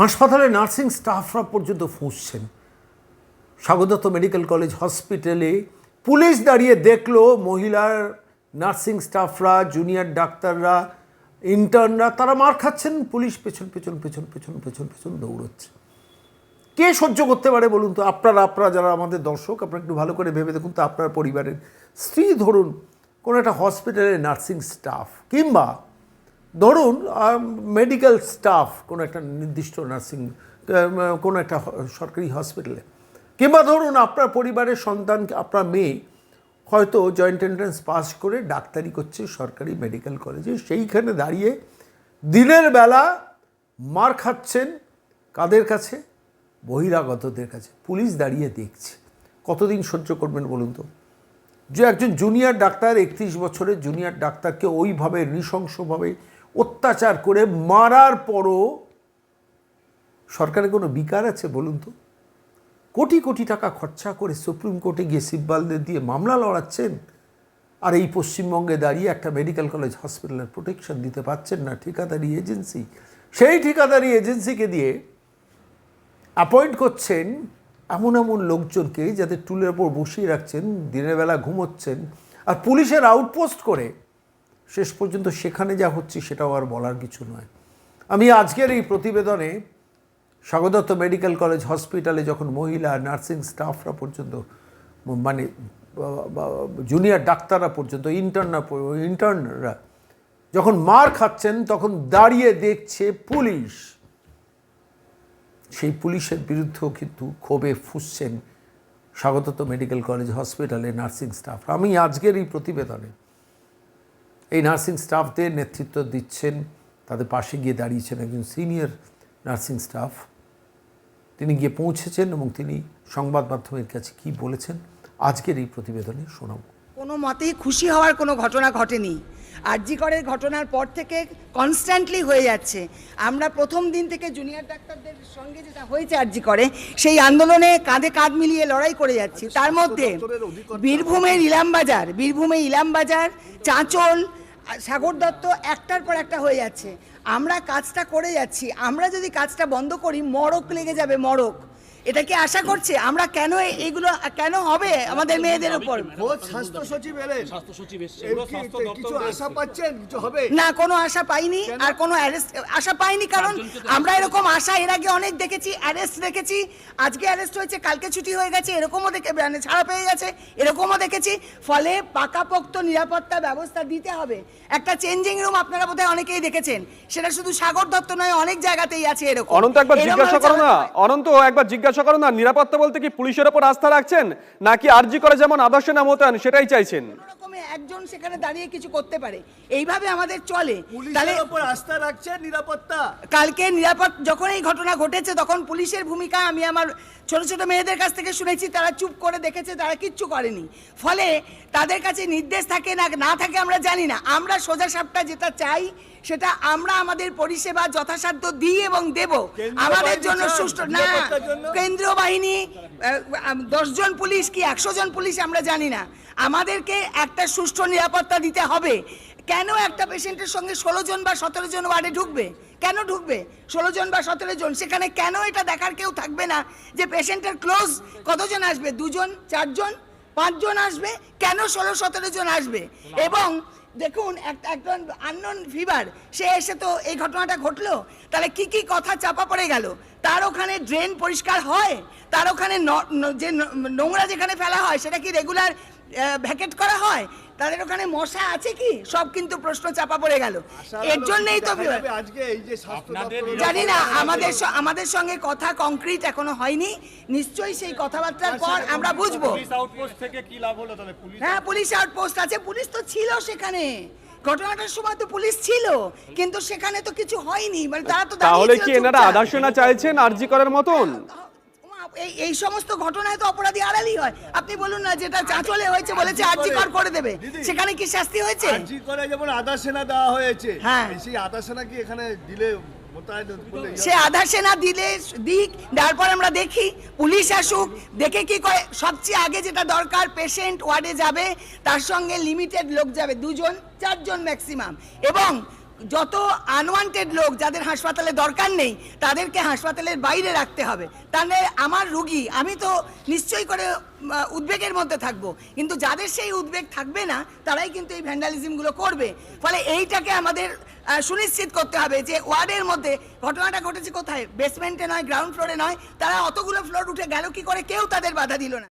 হাসপাতালে নার্সিং স্টাফরা পর্যন্ত ফুঁসছেন। স্বাগতত মেডিকেল কলেজ হসপিটালে পুলিশ দাঁড়িয়ে দেখল মহিলার নার্সিং স্টাফরা, জুনিয়র ডাক্তাররা, ইন্টার্নরা, তারা মার খাচ্ছেন। পুলিশ পেছন পেছন পেছন পেছন পেছন পেছন দৌড়চ্ছে। কে সহ্য করতে পারে বলুন তো? আপনারা আপনারা যারা আমাদের দর্শক, আপনারা একটু ভালো করে ভেবে দেখুন তো আপনার পরিবারের। স্ত্রী ধরুন, কোনো একটা হসপিটালের নার্সিং স্টাফ কিংবা ধরুন মেডিকেল স্টাফ কোনো একটা নির্দিষ্ট নার্সিং কোনো একটা সরকারি হসপিটালে কিংবা ধরুন, আপনার পরিবারের সন্তান আপনার মেয়ে হয়তো জয়েন্ট এন্ট্রান্স পাস করে ডাক্তারি করছে সরকারি মেডিকেল কলেজে সেইখানে দাঁড়িয়ে দিনের বেলা মার খাচ্ছেন কাদের কাছে? বহিরাগতদের কাছে। পুলিশ দাঁড়িয়ে দেখছে। কতদিন সহ্য করবেন বলুন তো? যে একজন জুনিয়র ডাক্তার, একত্রিশ বছরের জুনিয়র ডাক্তারকে ওইভাবে নৃশংসভাবে অত্যাচার করে মারার পরও সরকারের কোনো বিকার আছে বলুন তো? কোটি কোটি টাকা খরচা করে সুপ্রিম কোর্টে গিয়ে সিব্বালদের দিয়ে মামলা লড়াচ্ছেন আর এই পশ্চিমবঙ্গে দাঁড়িয়ে একটা মেডিকেল কলেজ হসপিটালের প্রোটেকশন দিতে পারছেন না ঠিকাদারি এজেন্সি। সেই ঠিকাদারি এজেন্সিকে দিয়ে অ্যাপয়েন্ট করছেন এমন এমন লোকজনকে যাদের টুলের ওপর বসিয়ে রাখছেন, দিনের বেলা ঘুমোচ্ছেন আর পুলিশের আউটপোস্ট করে শেষ পর্যন্ত সেখানে যা হচ্ছে সেটাও আর বলার কিছু নয়। আমি আজকের এই প্রতিবেদনে স্বাগতত্ব মেডিকেল কলেজ হসপিটালে যখন মহিলা নার্সিং স্টাফরা পর্যন্ত মানে জুনিয়র ডাক্তাররা পর্যন্ত ইন্টার্নরা ইন্টার্নরা যখন মার খাচ্ছেন তখন দাঁড়িয়ে দেখছে পুলিশ। সেই পুলিশের বিরুদ্ধেও কিন্তু ক্ষোভে ফুসছেন স্বাগতত মেডিকেল কলেজ হসপিটালে নার্সিং স্টাফ আমি আজকের এই প্রতিবেদনে এই নার্সিং স্টাফদের নেতৃত্ব দিচ্ছেন। তাদের পাশে গিয়ে দাঁড়িয়েছেন একজন সিনিয়র নার্সিং স্টাফ তিনি গিয়ে পৌঁছেছেন এবং তিনি সংবাদ মাধ্যমের কাছে কি বলেছেন, আজকের এই প্রতিবেদনে শোনাব। কোনো মতেই খুশি হওয়ার কোনো ঘটনা ঘটেনি। আরজিকরের ঘটনার পর থেকে কনস্ট্যান্টলি হয়ে যাচ্ছে। আমরা প্রথম দিন থেকে জুনিয়র ডাক্তারদের সঙ্গে যেটা হয়েছে আরজি করে সেই আন্দোলনে কাঁধে কাঁধ মিলিয়ে লড়াই করে যাচ্ছি। তার মধ্যে বীরভূমের ইলামবাজার বীরভূমে ইলামবাজার, চাঁচল সাগর দত্ত একটার পর একটা হয়ে যাচ্ছে। আমরা কাজটা করে যাচ্ছি। আমরা যদি কাজটা বন্ধ করি, মরক লেগে যাবে, মরক। এটা কি আশা করছে? আমরা কেন এগুলো কেন হবে আমাদের মেয়েদের উপর? স্বাস্থ্য সচিব এলেন। স্বাস্থ্য সচিব কিছু আশা পাচ্ছেন? কিছু হবে? না কোনো আশা পাইনি আর কোনো অ্যারেস্ট আশা পাইনি কারণ আমরা এরকম আশা এর আগে অনেক দেখেছি অ্যারেস্ট দেখেছি। আজকে অ্যারেস্ট হয়েছে কালকে ছুটি হয়ে গেছে এরকমও দেখে মানে ছাড়া পেয়ে গেছে এরকমও দেখেছি। ফলে পাকাপোক্ত নিরাপত্তা ব্যবস্থা দিতে হবে। একটা চেঞ্জিং রুম আপনারা বোধহয় অনেকেই দেখেছেন। সেটা শুধু সাগর দত্ত নয় অনেক জায়গাতেই আছে এরকম। অনন্ত একবার জিজ্ঞাসা করো না। অনন্ত একবার জিজ্ঞাসা করো না নিরাপত্তা বলতে কি পুলিশের ওপর আস্থা রাখছেন নাকি আরজি করে যেমন আদর্শ না মোতায়েন সেটাই চাইছেন? একজন সেখানে দাঁড়িয়ে কিছু করতে পারে এইভাবে আমাদের চলে। তাহলে পুলিশের ওপর আস্থা রাখছেন নিরাপত্তা? কালকে নিরাপদ যখন এই ঘটনা ঘটেছে তখন পুলিশের ভূমিকা আমি আমার ছোট ছোট মেয়েদের কাছ থেকে শুনেছি তারা চুপ করে দেখেছে তারা কিচ্ছু করেনি। ফলে তাদের কাছে নির্দেশ থাকে না না থাকে আমরা জানি না। আমরা সোজা সাপটা যেটা চাই সেটা আমরা আমাদের পরিষেবা যথাসাধ্য দিই এবং দেব। আমাদের জন্য সুষ্ঠু না কেন্দ্রীয় বাহিনী দশজন পুলিশ কি একশো জন পুলিশ আমরা জানি না। আমাদেরকে একটা সুষ্ঠু নিরাপত্তা দিতে হবে। কেন একটা পেশেন্টের সঙ্গে ষোলো জন বা সতেরো জন ওয়ার্ডে ঢুকবে? কেন ঢুকবে? ষোলো জন বা সতেরো জন সেখানে কেন এটা দেখার কেউ থাকবে না? যে পেশেন্টের ক্লোজ কতজন আসবে? দুজন চারজন পাঁচজন আসবে? কেন ষোলো সতেরো জন আসবে? এবং দেখুন একজন আননোন ফিভার সে এসে তো এই ঘটনাটা ঘটলো, তাহলে কি কি কথা চাপা পড়ে গেল? তার ওখানে ড্রেন পরিষ্কার হয়? তার ওখানে যে নোংরা যেখানে ফেলা হয়, সেটা কি রেগুলার ভ্যাকেট করা হয়? তাদের ওখানে মশা আছে কি? সব কিন্তু প্রশ্ন চাপা পড়ে গেল। এর জন্যই তো আজকে এই যে জানি না আমাদের আমাদের সঙ্গে কথা কংক্রিট এখনও হয়নি। নিশ্চয়ই সেই কথাবার্তার পর আমরা বুঝব। পুলিশ আউটপোস্ট থেকে কি লাভ হলো তাহলে? পুলিশ হ্যাঁ পুলিশ আউটপোস্ট আছে। পুলিশ তো ছিল সেখানে। ঘটনাটার সময় তো পুলিশ ছিল কিন্তু সেখানে তো কিছু হয়নি। মানে তারা তো তাহলে কি এনারা। আদর্শ না চাইছেন আরজি করার মতন? এই এই সমস্ত ঘটনায় তো অপরাধী আড়ালই হয়। আপনি বলুন না যেটা চাঁচলে হয়েছে বলেছে আর্জি কর। করে দেবে। সেখানে কি শাস্তি হয়েছে? আরজি করে যেমন আধা সেনা দেওয়া হয়েছে হ্যাঁ। সেই আধা সেনা কি এখানে দিলে সে আধার সেনা দিলে দিক দেওয়ার পর আমরা দেখি পুলিশ আসুক দেখে কি করে সবচেয়ে আগে যেটা দরকার পেশেন্ট ওয়ার্ডে যাবে তার সঙ্গে লিমিটেড লোক যাবে দুজন চারজন ম্যাক্সিমাম এবং যত আনওয়ান্টেড লোক যাদের হাসপাতালে দরকার নেই, তাদেরকে হাসপাতালের বাইরে রাখতে হবে। তাহলে আমার রুগী, আমি তো নিশ্চয়ই করে উদ্বেগের মধ্যে থাকব। কিন্তু যাদের সেই উদ্বেগ থাকবে না, তারাই কিন্তু এই ভ্যান্ডালিজমগুলো করবে। ফলে এইটাকে আমাদের সুনিশ্চিত করতে হবে যে, ওয়ার্ডের মধ্যে ঘটনাটা ঘটেছে কোথায়? বেসমেন্টে নয় গ্রাউন্ড ফ্লোরে নয়, তারা অতগুলো ফ্লোর উঠে গেল, কি করে কেউ তাদের বাধা দিল না?